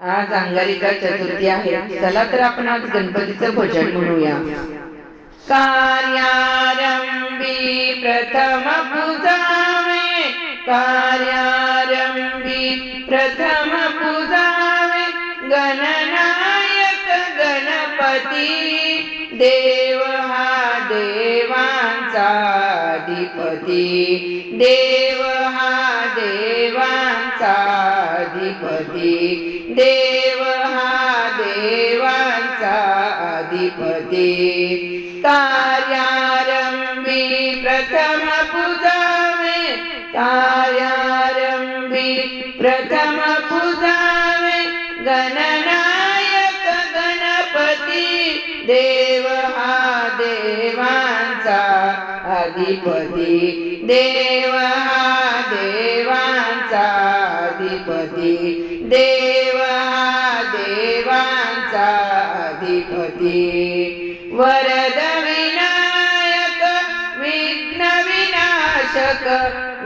आज अंगारिका चतुर्थी आहे. चला तर आपण आज गणपतीचं भजन म्हणूया. कार्यारंभी प्रथम पूजावे. कार्यारंभी प्रथम पुजावे. गणनायक गणपती. देव हा देवांचा अधिपती. देव हा देव अधिपती. देव हा देवांचा अधिपती. कार्यारंभी प्रथम पूजावे. कार्यारंभी प्रथम पूजावे. गणनायक गणपती. देव हा देवांचा अधिपती. देव हा देवांचा अधिपती. देव हा देवांचा अधिपती. वरद विनायक विघ्न विनाशक.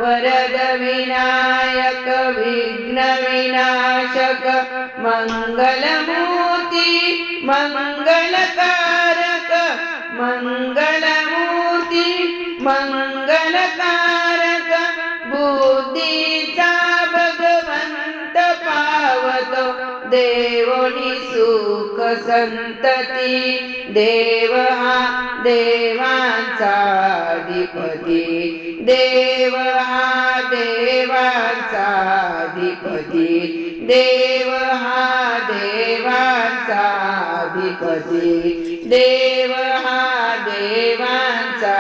वरद विनायक विघ्न विनाशक. मंगलमूर्ती मंगलकारक. मंगलमूर्ती मंगलकारक देवनी सुख संतती देव हा देवांचा अधिपती. देव हा देवांचा अधिपती. देव हा देवांचा अधिपती. देव हा देवांचा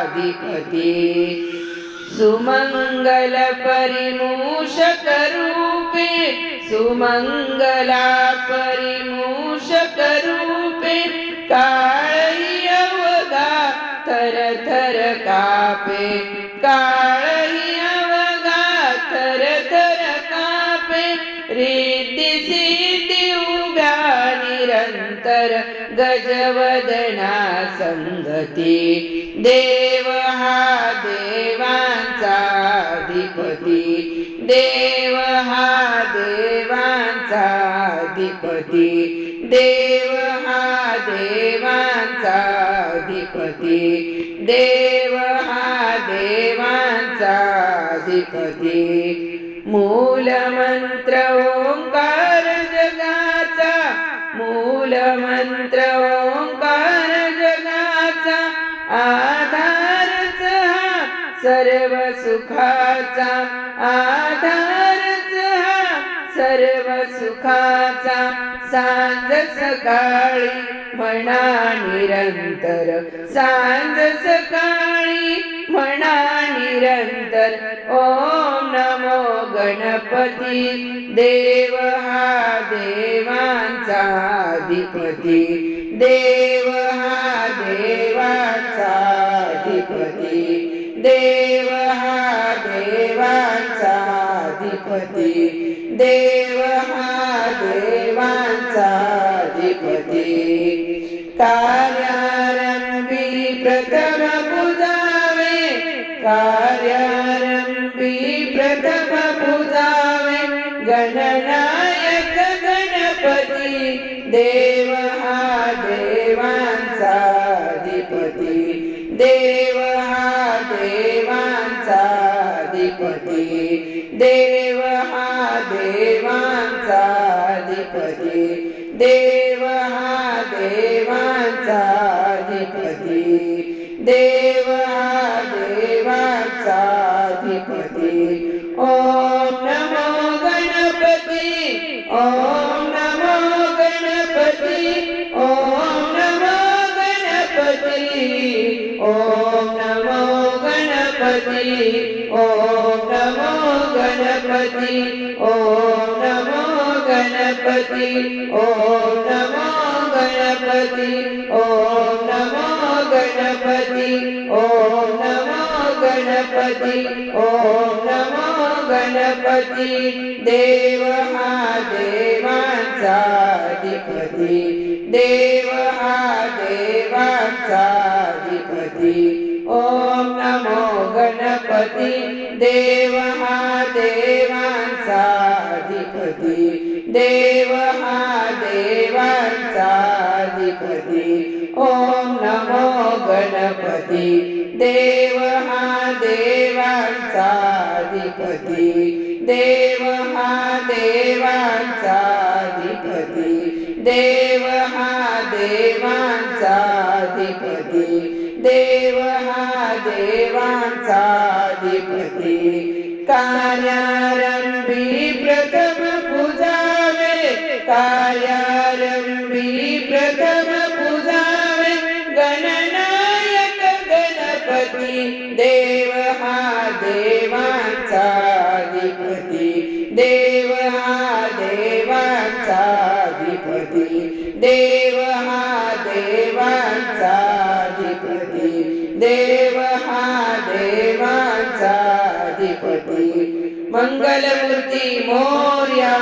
अधिपती. सुमंगल परिमूषक रूपे सुमंगला परिमूषक रूपे काळी अवगा थर थर कापे। काळी अवगा थर थर कापे। रिद्धी सिद्धी उभ्या निरंतर गजवदना संगती। देव हा देवांचा अधिपती। देव अधिपती. देव हा देवांचा अधिपती. देव हा देवांचा अधिपती. मूलमंत्र ओंकार जगाचा. मूलमंत्र ओंकार जगाचा. आधारच हा सर्व सुखाचा. आधार सर्व सुखाचा सांज सकाळी म्हणा निरंतर. सांज सकाळी म्हणा निरंतर. ओम नमो गणपती. देव हा देवांचा अधिपती. देव हा अधिपती. देव हा देवांचा अधिपती. कार्यारंभी प्रथम पूजावे. कार्यारंभी प्रथम पूजावे. गणनायक गणपती. देव हा देवांचा अधिपती. देव अधिपती. देव हा देवांचा अधिपती. देव हा देवांचा अधिपती. देव हा देवांचा अधिपती. गणपती ओम नमो गणपती ओम नमो गणपती ओम नमो गणपती ओम नमो गणपती ओम नमो गणपती ओम नमो गणपती देव हा देवांचा अधिपती देव हा देवांचा गणपती देव हा देवांचा अधिपती. देव हा देवांचा अधिपती. ओम नमो गणपती. देव हा देवांचा अधिपती. देव हा देवांचा अधिपती. देव हा देवांचा अधिपती. देव हा देवांचा कार्यारंभी प्रथम पूजावे. कार्यारंभी प्रथम पूजावे. गणनायक गणपती. देव हा देवांचाधिपती देव हा देवांचाधिपती देव हा देवांचा अधिपती. देव मंगलमूर्ती मोर्या।